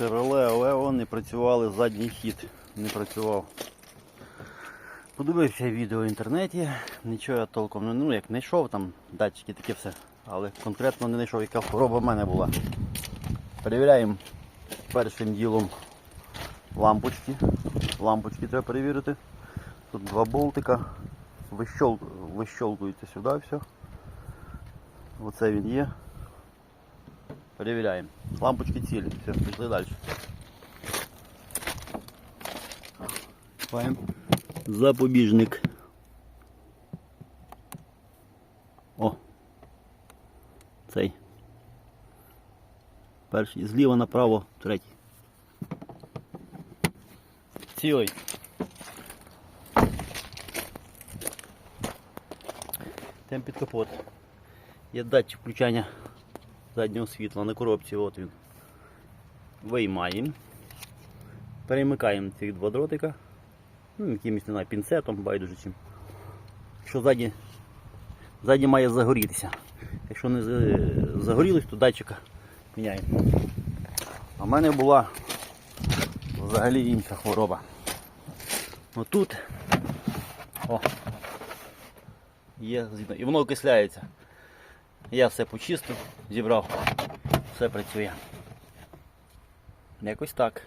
Chevrolet Aveo не працювали задній хід. Не працював. Подивився відео в інтернеті, нічого я толком не ну, як знайшов, там датчики таке все, але конкретно не знайшов, яка хвороба в мене була. Перевіряємо першим ділом лампочки. Лампочки треба перевірити. Тут два болтика. Вищол... Вищолкується сюди все. Оце він є. Перевіряємо. Лампочки цілі. Все, пішли далі. Шукаємо запобіжник. О! Цей. Перший зліва направо, третій. Цілий. Тем під капот. Є датчик включання заднього світла на коробці, от він. Виймаємо. Перемикаємо ці два дротика. Ну, якимось не знаю, пінцетом, байдуже чим. Якщо ззаді, ззаді має загорітися. Якщо не за- загорілось, то датчика міняємо. А в мене була взагалі інша хвороба. Отут о, є. І воно окисляється. Я все почистив, зібрав, все працює. Якось так.